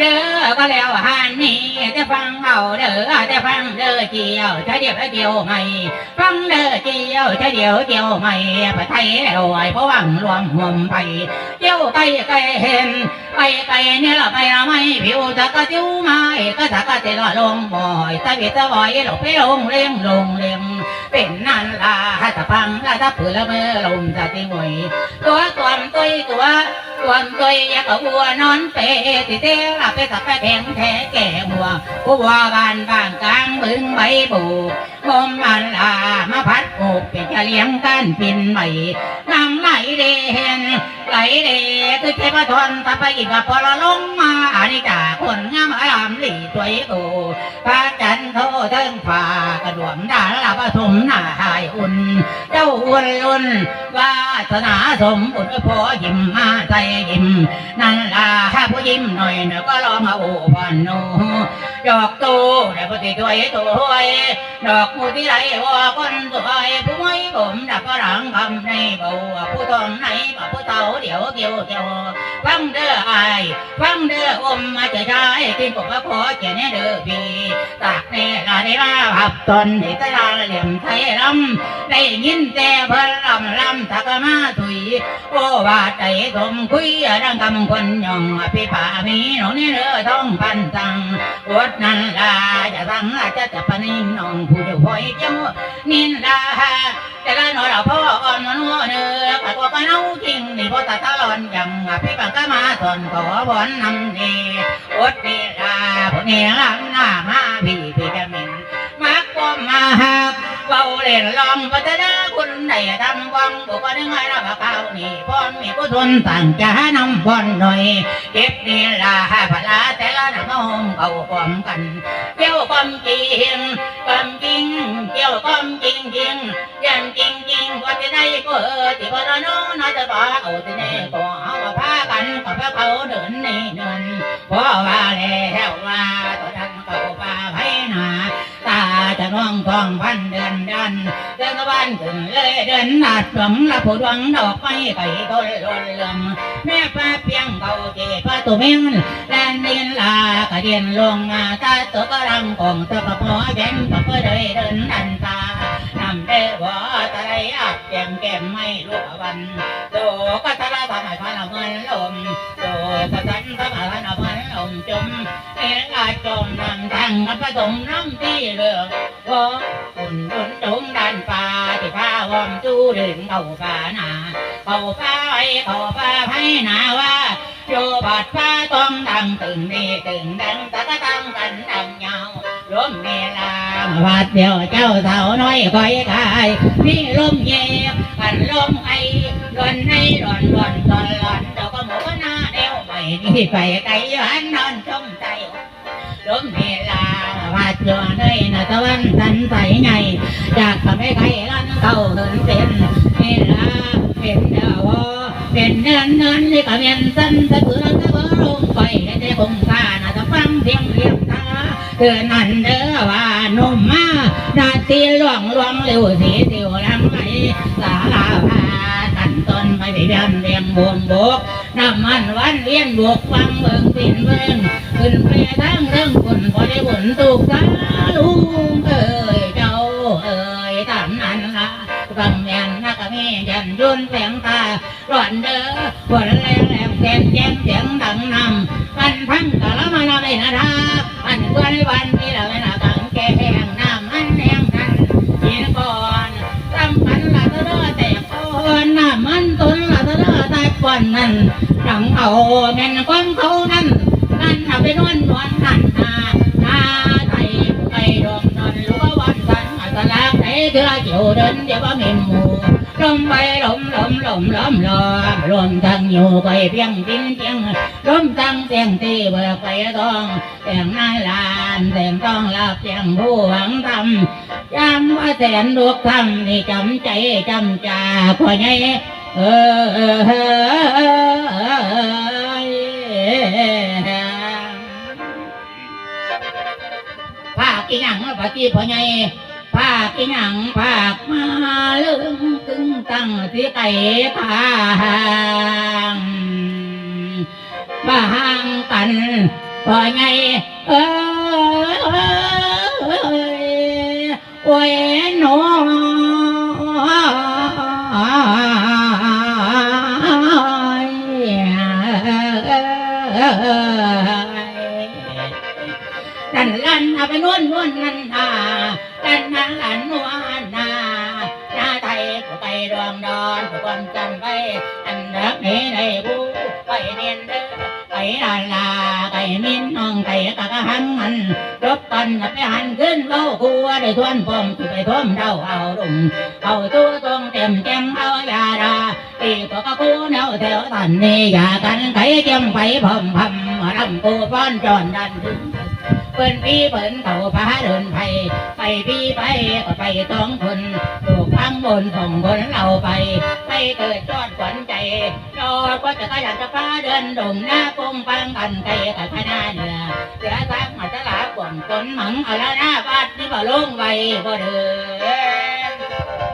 เด้อก็แล้วหันนี่จะฟังเอาเด้อจะฟังเด้อเจียวจะเดียวเดียวใหม่ ฟังเด้อเจียวจะเดียวเดียวใหม่ประไทยแล้วไอ้พวังรวมห่วมไปเจียวไก่ไก่เห็นไก่ไก่เนี่ยละไปละไม่ผิวจะกระจิ้วไม้ก็จะกระเตละลงบ่อยตะวิตะบอยหลบไปลงเลี้ยงลงเลี้ยงเป็นนั่นล่ะจะฟังละถ้าผือละเมื่อลมจะติงวยตัวตัวตัวตัวความตัวยากบัวนอนเปติเตลาไปสับไปแข็งแท้แก่หัวผู้ว่าบานบางกลางบึงใบบูกมมันลามาพัดโอบเป็นจะเลี้ยงกันปินใหม่นำไหลเดน ไหลเดคือเทพทนตะไปอีกพอละลงมาอันนี้จ่าคนงามอารามหลีตัวกูพระจันโทเทิงฟ้ากระดวงดาลาปฐมหน้าหายอุ่น เจ้าอ้วนลุนวาสนาสมบุญพอยิ้มมาใจยิ้มนั่นล่ะถ้าผู้ยิ้มหน่อยเนอก็ลองเอาวันโนดอกโตแต่ปฏิตัวตัวดอกมูที่ไรว่าคนตัวผู้ไม่ผมดับกระรังคำในเบา ผู้องในบ่ผู้เต่าเดี๋ยวเกี่ยวเกี่ยวฟังเด้อไอายฟังเด้ออมมาจะได้กินผมว่าขอเจเนเด้อพี่ตากเนลาได้ลาหับตนที่ตลาเหลี่ยมไทยลำได้ยินแต่เพิ่นลำลำทักมาถุยโอ้ว่าใจสมคุยดังกำคนยองพี่ป่ามีหนองนี่เรือท้องพันตังอดนั่นลาจะตั้งลาจะจะปนินน้องผู้เดียวคอยเจ้านินลาแต่ละหนอเราพ่ออ่อนนัวเนื้อว่ากันเอาจริงนี่พอตาตาลอนยังพี่ปังก็มาสอนขอบอนนำนี่อดนี่ลาพวกนี้ลำหน้ามาพี่พี่จะมินมักก็มาหักเบาเล่นลองพัฒนาคุณใดทำวังบุกนึงไงนะพระเขานี่พรมีผู้ทนต่างจะนำพรหน่อยเก็บนี่ลาพลาแต่ละน้ำหอมเขาพร้อมกันเกี่ยวความจริงความจริงเกี่ยวความจริงจริงยันจริง ก็เออที่ว่าน้องน่าจะบ้าเอาที่นี่ก็เอามาพากันกับพระเขาเดินนี่เดินเพราะว่าแล้วว่าตอนนั้นเขาป่าไผ่นาตาจะน้องทองพันเดือนดันเดินกบ้านขึ้นเลยเดินหนาดหลงละผู้ดวงดอกไม้ไก่ต้นลนลมแม่ป้าเพียงเก่าเจ็บป้าตัวเมียงแลนดินลากระเดียนลงมาตาตัวกระรังของตัวกระพอแดงกับเพื่อเดินดันตานำเด้บ่ตะไรอับ แก้มแก้มไม่รู้วันโตก็ตะละทำให้พันเอาเงินลมโตก็ทันทำให้พันเอาเงินลมจมเอ็นลาจมนำทังกับผสมน้ำที่เรือก็อุ่นอุ่นจุ่มดันป่าที่ผ้าวอมจูดึงเขาป่าหนาเขาป่าไว้เขาป่าให้หนาว่าโยบาดฟ้าต้องดังตึงนี่ตึงดังตะกะตังกันดังยาวลมเมลาบาดเดียวเจ้าสาวน้อยคอยกายพี่ลมเย็น ลมไอร้อนในร้อนร้อนร้อนร้อนเจ้าก็หมูก็หน้าเดียวไปนี่ไปไกลยันนอนชมใจลมเวลาวัดยอได้นะตะวันสันใสไงจากทำให้ใครลันเข้าเหินเป็นเวลาเป็นเดาวเป็นเดินเดินที่กระเมียนสันตะเบือนตะเบือลงไปในใจคงคานะตะฟังเสียงเรียบตาเตือนนั่นเด้อว่านมมาดาตีหลวงหลวงเร็วสีเตียวลังไหล สาลาพาตันต้นไม่ไปเดินเรียงบวงบกน้ำมันวันเวียนบวกฟังเบิ่งปิ่นเบิ่งขึ้นไปทั้งเรื่องคนพอได้บุญตุกตาลุงเอ้ยเจ้าเอ้ยตามนั้นละกำแยงนักมียันยุนแสงตาร้อนเด้อฝนแรงแรงแสงแจ้งเสียงดังนำมันพังกะละมาละไม่นาทาอันวันวันที่เรา อนนั้นดังเอาแม่นของเขานั้นนั่นทำไปนวลนวลนั่นนานาไทยไปดมนอนรู้วันสันอัตลักษณ์ไหนคือเกี่ยวเดินเดี๋ยวว่ามีหมูลมไปลมลมลมลมลมรวมทั้งอยู่ไปเพียงดินเพียงลมทั้งเสียงตีเบิกไปทองเสียงนายลานเสียงต้องรับเสียงผู้หวังทำยามว่าแสนลูกทำนี่จำใจจำจ่าพ่อให ภาคอีหยังปฏิพ่อใหญ่ภาคอีหยังภาคมาเลื่องตึงตั้งสิไก่ทางบางกันพอไงเอ้ยโอ้ย ไปนวลนวลนันทาดันนังลันนวลนาหน้าไทยก็ไปดวงดอนผู้คนจำไปอันรักนี้ในผู้ไปเรียนเด้อไก่ลาลาไก่มิ้นน้องไก่กะกะหันมันรบกันน่ะไปหันขึ้นเบ้าคัวได้ทวนพมไปทวมเดาเอาดุงเอาตัวตรงเต็มแจงเอายาดาตีก็กะกูเนาแถวตันนี่อย่ากันไก่เจียงไปพมพำรำกูฟ้อนจอนดันถึง ปิ้นพี่เปิ้นเขาพาเดินไปไปพี่ไปก็ไปต้องคนถูกพังบนของบนเราไป ไปเกิดจอดขวัญใจรอก็จะขยันจะพาเดินดงหน้าปงปังกันไกกับพนาเหนือเสือซักมาตลาดกวงตนหมังเอาละหน้าบาดนี่บ่ลงไว้บ่เด้อ